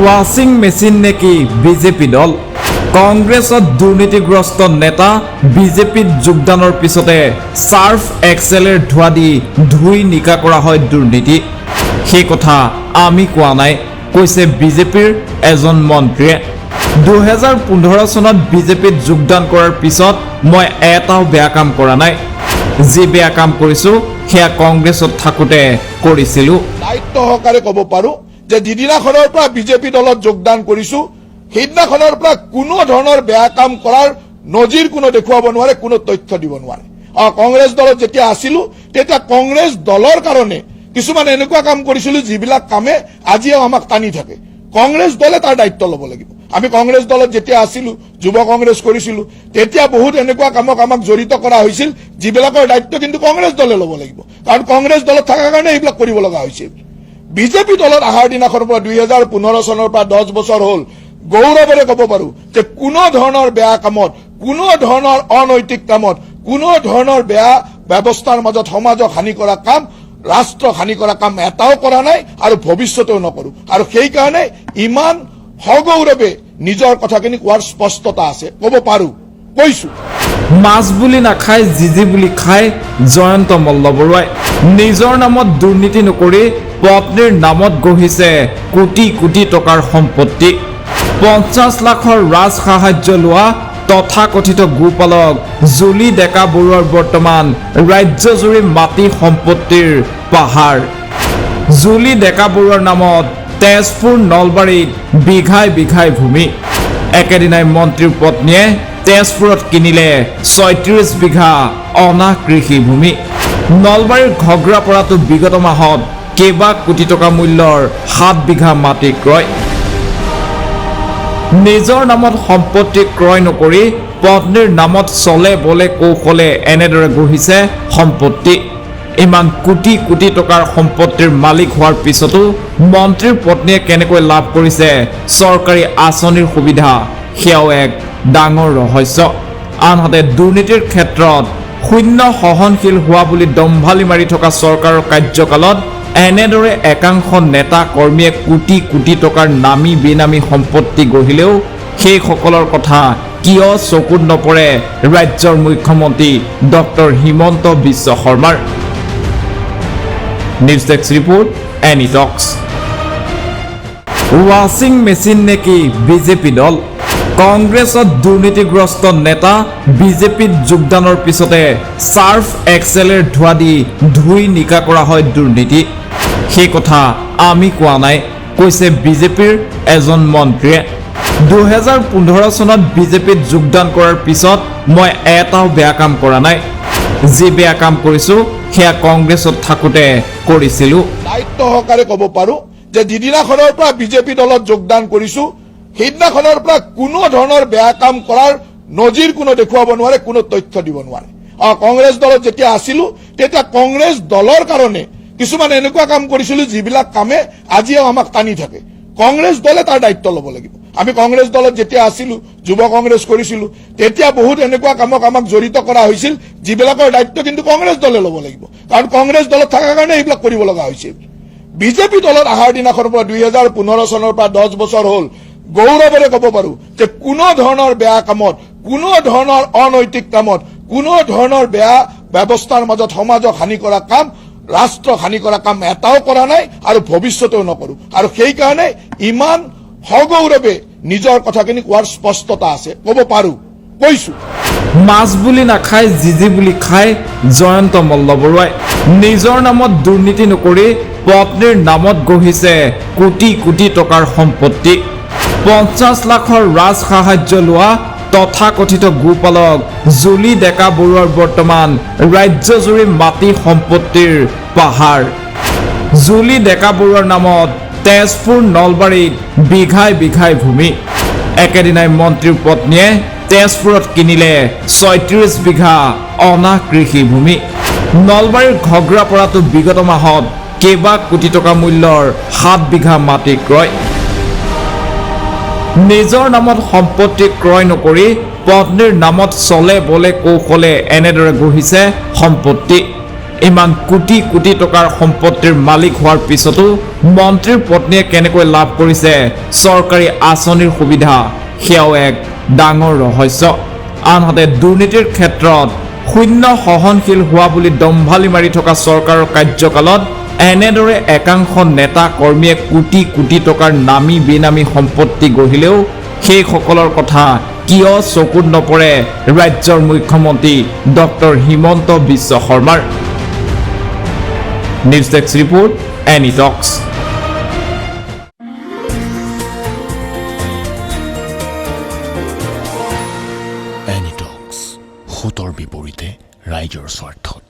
ৱাশ্বিং machine নেকি BJP দল? কংগ্ৰেছত দুৰ্নীতিগ্ৰস্ত নেতা বিজেপিত যোগদানৰ পিছতে চাৰ্ফ এক্সেলেৰ ধোঁৱা দি ধুই নিকা কৰা হয় দুৰ্নীতি। সেই কথা আমি কোৱা নাই, কৈছে বিজেপিৰ এজন মন্ত্ৰীয়ে। দুহেজাৰ পোন্ধৰ চনত বিজেপিত যোগদান কৰাৰ পিছত মই এটাও বেয়া কাম কৰা নাই। যি বেয়া কাম কৰিছোঁ, সেয়া কংগ্ৰেছত থাকোঁতে কৰিছিলোঁ। দায়িত্ব সহকাৰে ক'ব পাৰো যে যিদিনাখনৰ পৰা বিজেপি দলত যোগদান কৰিছো, সেইদিনাখনৰ পৰা কোনো ধৰণৰ বেয়া কাম কৰাৰ নজিৰ কোনো দেখুৱাব নোৱাৰে, কোনো তথ্য দিব নোৱাৰে। কংগ্ৰেছ দলত যেতিয়া আছিলো, তেতিয়া কংগ্ৰেছ দলৰ কাৰণে কিছুমান এনেকুৱা কাম কৰিছিলো, যিবিলাক কামে আজিও আমাক টানি থাকে। কংগ্ৰেছ দলে তাৰ দায়িত্ব ল'ব লাগিব। আমি কংগ্ৰেছ দলত যেতিয়া আছিলো, যুৱ কংগ্ৰেছ কৰিছিলো, তেতিয়া বহুত এনেকুৱা কামক আমাক জড়িত কৰা হৈছিল, যিবিলাকৰ দায়িত্ব কিন্তু কংগ্ৰেছ দলে ল'ব লাগিব। কাৰণ কংগ্ৰেছ দলত থকাৰ কাৰণে এইবিলাক কৰিব লগা হৈছিল বিজেপি দলত অহাৰ দিনাখনৰ পৰা দুই হাজাৰ পোন্ধৰ চনৰ পৰা দহ বছৰ হ'ল। গৌৰৱেৰে ক'ব পাৰো যে কোনো ধৰণৰ বেয়া কামত, কোনো ধৰণৰ অনৈতিক কামত, কোনো ধৰণৰ বেয়া ব্যৱস্থাৰ মাজত সমাজক হানি কৰা কাম, ৰাষ্ট্ৰক হানি কৰা কাম এটাও কৰা নাই আৰু ভৱিষ্যতেও নকৰো। আৰু সেইকাৰণে ইমান সগৌৰৱে নিজৰ কথাখিনি কোৱাৰ স্পষ্টতা আছে। ক'ব পাৰো, কৈছো। মাছ বুলি নাখায় জিজি বুলি খায়, জয়ন্ত মল্লবৰুৱাই নিজৰ নামত দুৰ্নীতি নকৰি পত্নীৰ নামত গঢ়িছে কোটি কোটি টকাৰ সম্পত্তি। পঞ্চাছ লাখৰ ৰাজ সাহায্য লোৱা তথাকথিত গোপালক জুলি ডেকা বৰুৱাৰ বৰ্তমান ৰাজ্যজুৰি মাটি সম্পত্তিৰ পাহাৰ। জুলি ডেকা বৰুৱাৰ নামত তেজপুৰ নলবাৰীত বিঘাই বিঘাই ভূমি। একেদিনাই মন্ত্ৰীৰ পত্নীয়ে তেজপুৰত কিনিলে ছয়ত্ৰিছ বিঘা অনা কৃষি ভূমি। নলবাৰীৰ ঘগ্ৰাপৰাটো বিগত মাহত কেইবা কোটি টকা মূল্যৰ সাত বিঘা মাটি ক্ৰয়। নিজৰ নামত সম্পত্তি ক্ৰয় নকৰি পত্নীৰ নামত চলে বলে কৌশলে এনেদৰে গঢ়িছে সম্পত্তি। ইমান কোটি কোটি টকাৰ সম্পত্তিৰ মালিক হোৱাৰ পিছতো মন্ত্ৰীৰ পত্নীয়ে কেনেকৈ লাভ কৰিছে চৰকাৰী আঁচনিৰ সুবিধা সেয়াও এক ডাঙৰ ৰহস্য। আনহাতে দুৰ্নীতিৰ ক্ষেত্ৰত শূন্য সহনশীল হোৱা বুলি দম্ভালি মাৰি থকা চৰকাৰৰ কাৰ্যকালত এনেদৰে একাংশ নেতা কৰ্মীয়ে কোটি কোটি টকাৰ নামী বেনামী সম্পত্তি গঢ়িলেও সেইসকলৰ কথা কিয় চকুত নপৰে ৰাজ্যৰ মুখ্যমন্ত্ৰী ডক্টৰ হিমন্ত বিশ্ব শৰ্মাৰ। News desk report NE Talks. ৱাশ্বিং machine নেকি বিজেপি দল? কংগ্ৰেছত দুৰ্নীতিগ্ৰস্ত নেতা বিজেপিত যোগদানৰ পিছতে চাৰ্ফ এক্সেলেৰ ধোঁৱা দি ধুই নিকা কৰা হয় দুৰ্নীতি। সেই কথা আমি কোৱা নাই, কৈছে বিজেপিৰ এজন মন্ত্ৰীয়ে। দুহেজাৰ পোন্ধৰ চনত বিজেপিত যোগদান কৰাৰ পিছত মই এটাও বেয়া কাম কৰা নাই। যি বেয়া কাম কৰিছোঁ, সেয়া কংগ্ৰেছত থাকোঁতে কৰিছিলোঁ। দায়িত্ব সহকাৰে ক'ব পাৰো যে যিদিনাখনৰ পৰা বিজেপি দলত যোগদান কৰিছো সেইদিনাখনৰ পৰা কোনো ধৰণৰ বেয়া কাম কৰাৰ নজিৰ কোনো দেখুৱাব নোৱাৰে, কোনো তথ্য দিব নোৱাৰে। আৰু কংগ্ৰেছ দলত যেতিয়া আছিলো, তেতিয়া কংগ্ৰেছ দলৰ কাৰণে কিছুমান এনেকুৱা কাম কৰিছিলো, যিবিলাক কামে আজিও আমাক টানি থাকে। কংগ্ৰেছ দলে তাৰ দায়িত্ব ল'ব লাগিব। আমি কংগ্ৰেছ দলত যেতিয়া আছিলো, যুৱ কংগ্ৰেছ কৰিছিলো, তেতিয়া বহুত এনেকুৱা কামক আমাক জড়িত কৰা হৈছিল, যিবিলাকৰ দায়িত্ব কিন্তু কংগ্ৰেছ দলে ল'ব লাগিব। কাৰণ কংগ্ৰেছ দলত থকাৰ কাৰণে এইবিলাক কৰিব লগা হৈছিল। বিজেপি দলত অহাৰ দিনাখনৰ পৰা দুই হাজাৰ পোন্ধৰ চনৰ পৰা দহ বছৰ হ'ল গৌৰৱেৰে ক'ব পাৰো যে কোনো ধৰণৰ বেয়া কামত, কোনো ধৰণৰ অনৈতিক কামত, কোনো ধৰণৰ বেয়া ব্যৱস্থাৰ মাজত সমাজক হানি কৰা কাম, ৰাষ্ট্ৰক হানি কৰা কাম এটাও কৰা নাই আৰু ভৱিষ্যতেও নকৰো। আৰু সেইকাৰণে ইমান সগৌৰৱে নিজৰ কথাখিনি কোৱাৰ স্পষ্টতা আছে। ক'ব পাৰো। কৈছো। মাছ বুলি নাখায়, জিজি বুলি খায়, জয়ন্ত মল্লবৰুৱাই। নিজৰ নামত দুৰ্নীতি নকৰি, পত্নীৰ নামত গঢ়িছে কোটি কোটি টকাৰ সম্পত্তি। পঞ্চাছ লাখৰ ৰাজ সাহায্য লোৱা তথাকথিত গোপালক জুলি ডেকা বৰুৱাৰ বৰ্তমান ৰাজ্যজুৰি মাটি সম্পত্তিৰ পাহাৰ। জুলি ডেকা বৰুৱাৰ নামত তেজপুৰ নলবাৰীত বিঘাই বিঘাই ভূমি। একেদিনাই মন্ত্ৰীৰ পত্নীয়ে তেজপুৰত কিনিলে ছয়ত্ৰিছ বিঘা অনা কৃষি ভূমি। নলবাৰীৰ ঘগ্ৰাপৰাটো বিগত মাহত কেইবা কোটি টকা মূল্যৰ সাত বিঘা মাটি ক্ৰয়। নিজৰ নামত সম্পত্তি ক্ৰয় নকৰি পত্নীৰ নামত চলে বলে কৌশলে এনেদৰে গঢ়িছে সম্পত্তি। ইমান কোটি কোটি টকাৰ সম্পত্তিৰ মালিক হোৱাৰ পিছতো মন্ত্ৰীৰ পত্নীয়ে কেনেকৈ লাভ কৰিছে চৰকাৰী আঁচনিৰ সুবিধা সেয়াও এক ডাঙৰ ৰহস্য। আনহাতে দুৰ্নীতিৰ ক্ষেত্ৰত শূন্য সহনশীল হোৱা বুলি দম্ভালি মাৰি থকা চৰকাৰৰ কাৰ্যকালত এনেদৰে একাংশ নেতা কৰ্মীয়ে কোটি কোটি টকাৰ নামী বেনামী সম্পত্তি গঢ়িলেও সেইসকলৰ কথা কিয় চকুত নপৰে ৰাজ্যৰ মুখ্যমন্ত্ৰী ডক্টৰ হিমন্ত বিশ্ব শৰ্মাৰ? News desk report NE Talks সোঁতৰ বিপৰীতে ৰাইজৰ স্বাৰ্থত।